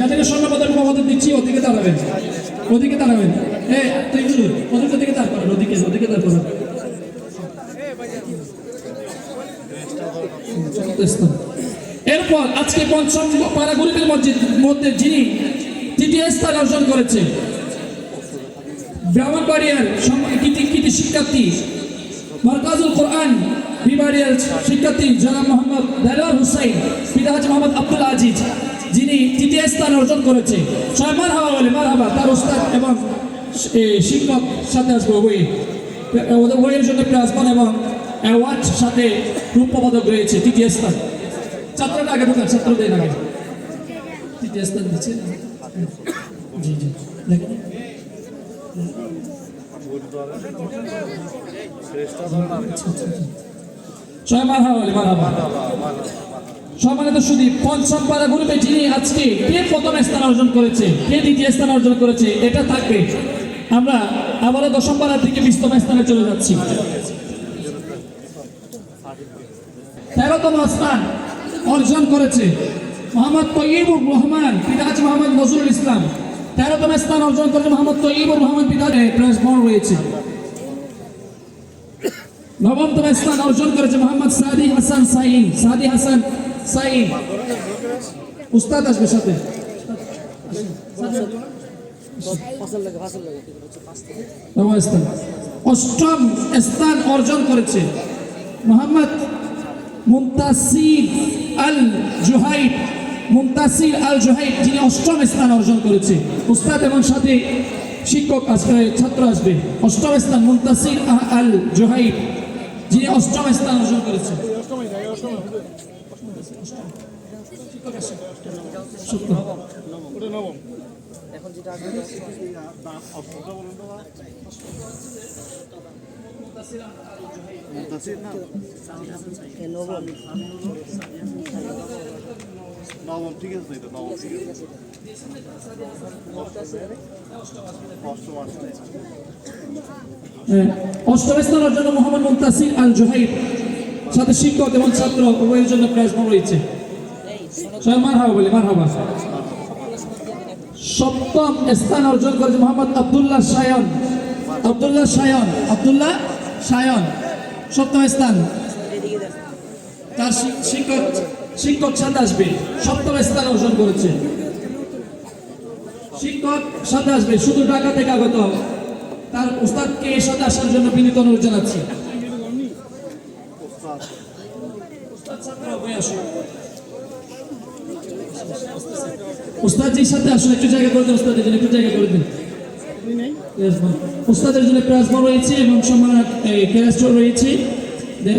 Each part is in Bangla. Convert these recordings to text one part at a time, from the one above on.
যাদেরকে স্বর্ণ পদক পদক দিচ্ছি, ওদিকে দাঁড়াবেন। ওদিকে দাঁড়াবেন। তুই ওদিকে দাঁড় ওদিকে ওদিকে দাঁড় করেন। এরপর আজকে পঞ্চম মসজিদ, মধ্যে যিনি তৃতীয় স্থান অর্জন করেছে ব্রাহ্মণবাড়িয়ার কৃতি কৃতি শিক্ষার্থী মার্কাজুল কোরআন বিবাড়িয়ার শিক্ষার্থী জনাব মোহাম্মদ দেলার হুসাইন, পিতা হাজি মোহাম্মদ আব্দুল আজিজ। যিনি তৃতীয় স্থান অর্জন করেছে সবাই মার হাওয়া বলে মার হাবা তার ওস্তাদ এবং শিক্ষক সাথে আসব বই ওদের বইয়ের জন্য প্রাজমান এবং অ্যাওয়ার্ড সাথে রূপ পদক রয়েছে, তৃতীয় স্থান। ছাত্রটা আগে ঢোকান, ছাত্রদের আগে। তৃতীয় স্থান দিচ্ছে। জি জি, দেখেন। জয় মারহাবা বলে, মারহাবা। সম্মানিত সুদী পঞ্চম পাড়া গ্রুপে যিনি আজকে কে প্রথম স্থান অর্জন করেছে, কে দ্বিতীয় স্থান অর্জন করেছে, এটা থাকবে। আমরা আবারও দশম পাড়া থেকে বিশতম স্থানে চলে যাচ্ছি। তেরোতম স্থান অর্জন করেছে মোহাম্মদ তৈবুর রহমান, পিতাজ মোহাম্মদ নজরুল ইসলাম। তেরোতম স্থান অর্জন করেছে মোহাম্মদ তৈবুর রহমান, পিতাজ প্রেস রয়েছে। নবমতম স্থান অর্জন করেছে মোহাম্মদ সাদি হাসান সাইন সাদি হাসান সাইন উস্তাদ আসবে অষ্টম স্থান অর্জন করেছে মোহাম্মদ মুমতাসির আল জুহাইব মুমতাসির আল জুহাইব যিনি অষ্টম স্থান অর্জন করেছে। উস্তাদ এবং সাথে শিক্ষক আসবে ছাত্র আসবে। অষ্টম স্থান মুমতাসির আল জুহাইব যিনি অষ্টম স্থান অর্জন করেছে। সত্য। নবম ঠিক আছে তো নবম ঠিক আছে অষ্টম স্থান অর্জন মোহাম্মদ মুমতাসির আল জুহাইব সাথে শিক্ষক এবং ছাত্র, উভয়ের জন্য প্রাইজ রয়েছে সপ্তম স্থান অর্জন করেছে মোহাম্মদ আব্দুল্লাহ সায়ন। আব্দুল্লাহ সায়ন আব্দুল্লাহ সায়ন, সপ্তম স্থান। তার শিক্ষক শিক্ষক আসবে, সপ্তম স্থান অর্জন করেছে। শিক্ষক আসবে, শুধু ঢাকা থেকে আগত। তার উস্তাদকে সাথে আসার জন্য বিনীত অনুরোধ জানাচ্ছি উস্তাদ ছাত্র হয়ে আসুন। উস্তাদজির সাথে আসুন একটু জায়গা করে দিন উস্তাদের জন্য একটু জায়গা করে দিন। উস্তাদের জন্য প্রাজমা রয়েছে এবং সম্মান ক্যারেস্টর রয়েছে।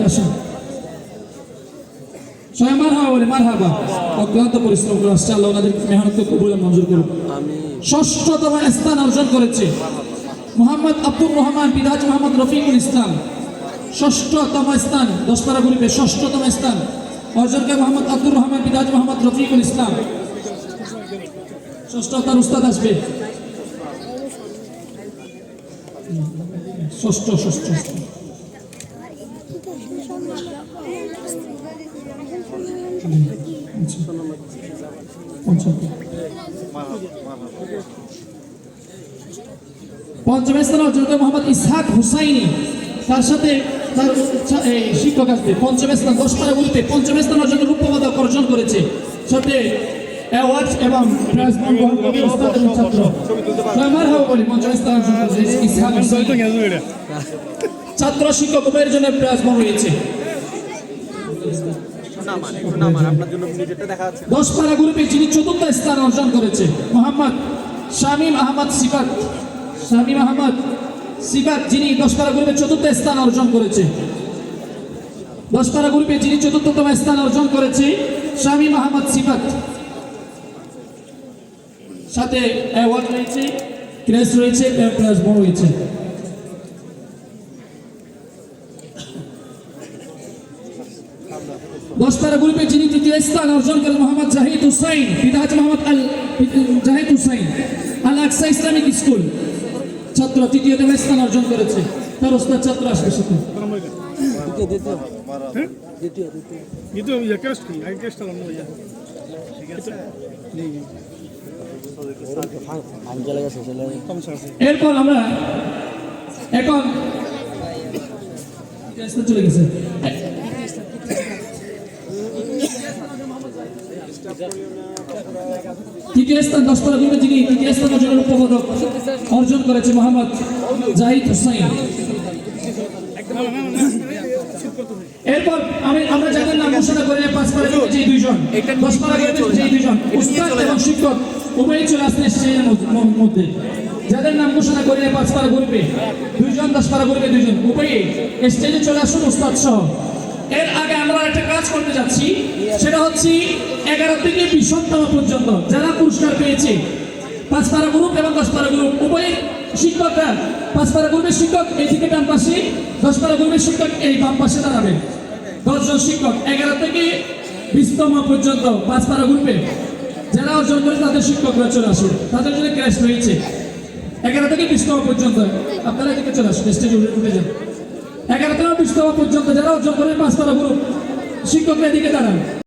আসুন সবাই মার হাবা বলে মার হাবা অক্লান্ত পরিশ্রম করে আসছে আল্লাহ ওনাদের মেহনতকে কবুল মঞ্জুর করুন ষষ্ঠতম স্থান অর্জন করেছে। মোহাম্মদ আব্দুর রহমান বিরাজ মোহাম্মদ রফিকুল ইসলাম। ষষ্ঠতম স্থান দশপাড়া গ্রুপে ষষ্ঠতম স্থান। অর্জন করে মোহাম্মদ আব্দুর রহমান বিরাজ মোহাম্মদ রফিকুল ইসলাম। ষষ্ঠ তার উস্তাদ আসবে। ষষ্ঠ ষষ্ঠ পঞ্চম স্থান অর্জন মোহাম্মদ ইসহাক হুসাইনি। তার সাথে শিক্ষক আসবে। পঞ্চম স্থান দশ পারা বলতে পঞ্চম স্থান অর্জন করে রূপ পদক অর্জন করেছে। সাথে এবং প্রাইজ গ্রহণ করবে উস্তাদ এবং ছাত্র। আমার বলি পঞ্চম স্থান শিক্ষক উভয়ের জন্য প্রাইজ বহন রয়েছে। দশ পারা গ্রুপে যিনি চতুর্থ স্থান অর্জন করেছে মোহাম্মদ শামীম আহমদ সিফাত। শামীম আহমদ সিফাত যিনি দশ পারা গ্রুপে চতুর্থ স্থান অর্জন করেছে। দশ পারা গ্রুপে যিনি চতুর্থতম স্থান অর্জন করেছে শামীম আহমদ সিফাত সাথে অ্যাওয়ার্ড রয়েছে ক্রেস রয়েছে রয়েছে। দশতারা গ্রুপে যিনি তৃতীয় স্থান অর্জন করেন, মোহাম্মদ জাহিদ হুসাইন, পিতা মোহাম্মদ আল জাহিদ হুসাইন, আল আকসা ইসলামিক স্কুল। ছাত্র তৃতীয়তম স্থান অর্জন করেছে। তার ওস্তাদ ছাত্র আসবে সাথে এরপর আমরা এখন চলে গেছে। তৃতীয় স্থান দশ পারা গ্রুপে যিনি তৃতীয় স্থান অর্জনের উপপদক অর্জন করেছে মোহাম্মদ জাহিদ হুসাইন। এরপর আমি আমরা যাদের নাম ঘোষণা করে পাঁচ পারা যে দুইজন দশ পারা গ্রুপে যে দুইজন উস্তাদ এবং শিক্ষক উভয়ই চলে আসতে এসছে মধ্যে। যাদের নাম ঘোষণা করে পাঁচ পারা গ্রুপে দুইজন দশ পারা গ্রুপে দুইজন উভয়ই স্টেজে চলে আসুন উস্তাদ সহ। এর আগে আমরা একটা কাজ করতে যাচ্ছি, সেটা হচ্ছে এগারো থেকে বিশতম পর্যন্ত যারা পুরস্কার পেয়েছে, পাঁচ পারা গ্রুপ এবং দশ পারা গ্রুপ। উভয়ের শিক্ষকরা পাঁচ পারা গ্রুপের শিক্ষক এই থেকে ডান পাশে, দশ পারা গ্রুপের শিক্ষক এই বাম পাশে দাঁড়াবেন দশজন শিক্ষক, এগারো থেকে বিশতম পর্যন্ত পাঁচ পারা গ্রুপে। যারা অর্জন করে তাদের শিক্ষকরা চলে আসুন। তাদের জন্য ক্র্যাশ রয়েছে। এগারো থেকে বিশতম পর্যন্ত। আপনারা এদিকে চলে আসুন স্টেজে উঠে যান। থেকে বিশতম পর্যন্ত যারা অর্জন করে পাঁচ তারা গ্রুপ শিক্ষকরা এদিকে দাঁড়ান।